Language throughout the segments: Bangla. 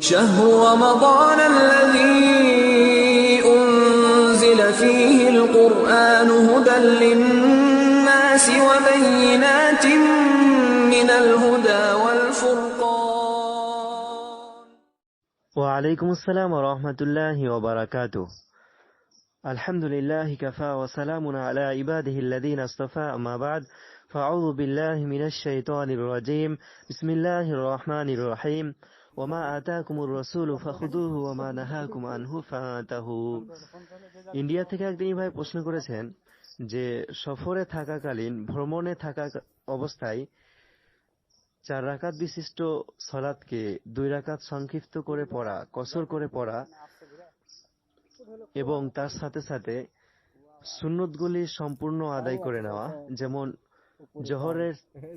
شهر رمضان الذي أنزل فيه القرآن هدى للناس وبينات من الهدى والفرقان. وعليكم السلام ورحمة الله وبركاته. الحمد لله كفى وسلام على عباده الذين اصطفى أما بعد فأعوذ بالله من الشيطان الرجيم. بسم الله الرحمن الرحيم. ওমা আতাকুমুর রসুল ফাহুদুহু ওমা নাহাকুম আনহু ফাতাহু ইন্ডিয়া থেকে একদিন ভাই প্রশ্ন করেছেন যে সফরে থাকাকালীন, ভ্রমণে থাকা অবস্থায় চার রাকাত বিশিষ্ট সলাদকে দুই রাকাত সংক্ষিপ্ত করে পড়া, কসর করে পড়া এবং তার সাথে সাথে সুন্নতগুলি সম্পূর্ণ আদায় করে নেওয়া, যেমন জহরের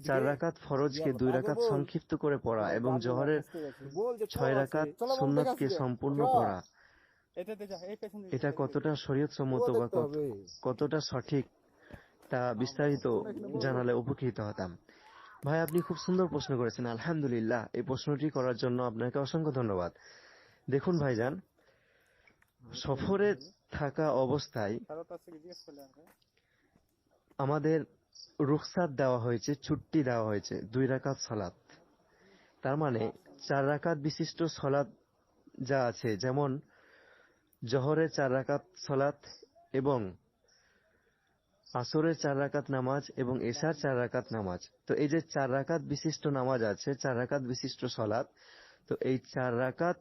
চার রাকাত ফরজকে দুই রাকাত সংক্ষিপ্ত করে পড়া এবং জহরের ছয় রাকাত সুন্নতকে সম্পূর্ণ পড়া। এটা কতটা শরীয়ত সম্মত বা কতটা সঠিক তা বিস্তারিত জানালে উপকৃত হতাম। ভাই আপনি খুব সুন্দর প্রশ্ন করেছেন। আলহামদুলিল্লাহ এই প্রশ্নটি করার জন্য আপনাকে অসংখ্য ধন্যবাদ। দেখুন ভাইজান সফরে থাকা অবস্থায় আমাদের রুখসাত দেওয়া হয়েছে ছুটি দেওয়া হয়েছে দুই রাকাত সালাত। তার মানে চার রাকাত বিশিষ্ট সলাৎ যা আছে যেমন জহরের চার রাকাত সলাত এবং আসরের চার রাকাত নামাজ এবং এশার চার রাকাত নামাজ। তো এই যে চার রাকাত বিশিষ্ট নামাজ আছে চার রাকাত বিশিষ্ট সলাত তো এই চার রাকাত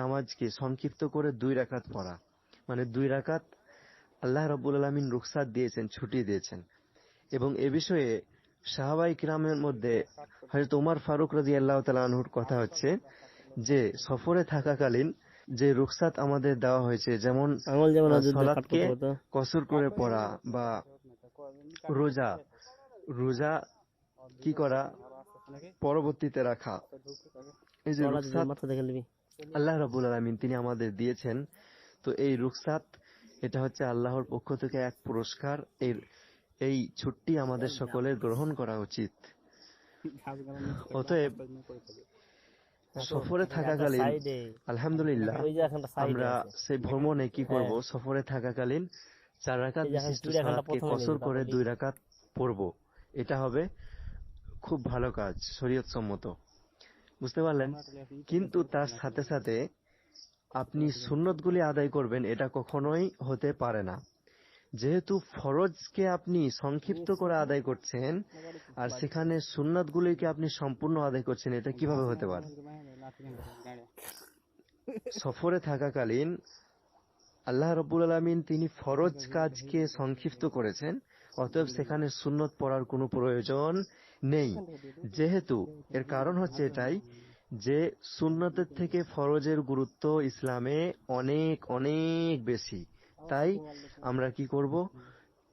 নামাজকে সংক্ষিপ্ত করে দুই রাকাত পড়া। মানে দুই রাকাত আল্লাহ রব্বুল আলমিন রুখসাত দিয়েছেন ছুটি দিয়েছেন। এবং এ বিষয়ে সাহাবাই কিরামের মধ্যে হয়তো উমার ফারুক রাজি আল্লাহ তালাহুর কথা হচ্ছে যে সফরে থাকাকালীন যে রুখসাত আমাদের দেওয়া হয়েছে যেমন কসর করে পড়া বা রোজা রোজা কি করা পরবর্তীতে রাখা। এই যে আল্লাহ রাবুল আলমিন তিনি আমাদের দিয়েছেন। তো এই রুখসাত এটা হচ্ছে আল্লাহর পক্ষ থেকে এক পুরস্কার। এর এই ছুটি আমাদের সকলের গ্রহণ করা উচিত। অতএব সফরে থাকাকালীন আলহামদুলিল্লাহ আমরা সেই ভ্রমণে কি করব? সফরে থাকাকালীন চার রাকাত বিশিষ্ট সালাতকে কসর করে দুই রাকাত পড়ব। এটা হবে খুব ভালো কাজ শরীয়ত সম্মত বুঝতে পারলেন? কিন্তু তার সাথে সাথে আপনি সুন্নতগুলি আদায় করবেন এটা কখনোই হতে পারে না। যেহেতু ফরজকে আপনি সংক্ষিপ্ত করে আদায় করছেন আর সেখানে সুন্নতগুলিকে আপনি সম্পূর্ণ আদায় করছেন এটা কীভাবে হতে পারে? সফরে থাকাকালীন আল্লাহ রবুল আলমিন তিনি ফরজ কাজকে সংক্ষিপ্ত করেছেন অতএব সেখানে সুন্নত পড়ার কোনো প্রয়োজন নেই। যেহেতু এর কারণ হচ্ছে এটাই যে সুন্নতের থেকে ফরজের গুরুত্ব ইসলামে অনেক অনেক বেশি। তাই আমরা কি করব?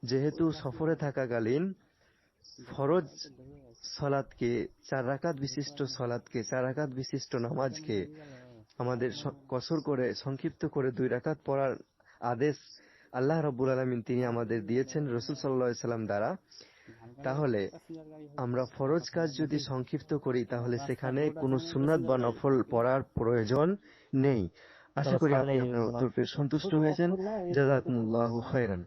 যেহেতু সফরে থাকাকালীন ফরজ সলাৎকে চার রাকাত বিশিষ্ট সলাৎকে চার রাকাত বিশিষ্ট নামাজকে আমাদের কসর করে, সংক্ষিপ্ত করে দুই রাকাত পড়ার আদেশ আল্লাহ রব্বুল আলমিন তিনি আমাদের দিয়েছেন রসুল সাল্লা সাল্লাম দ্বারা। তাহলে আমরা ফরজ কাজ যদি সংক্ষিপ্ত করি, তাহলে সেখানে কোনো সুন্নাত বা নফল পড়ার প্রয়োজন নেই। আশা করি আপনি সন্তুষ্ট হয়েছেন। জাজাকুমুল্লাহু খায়রান।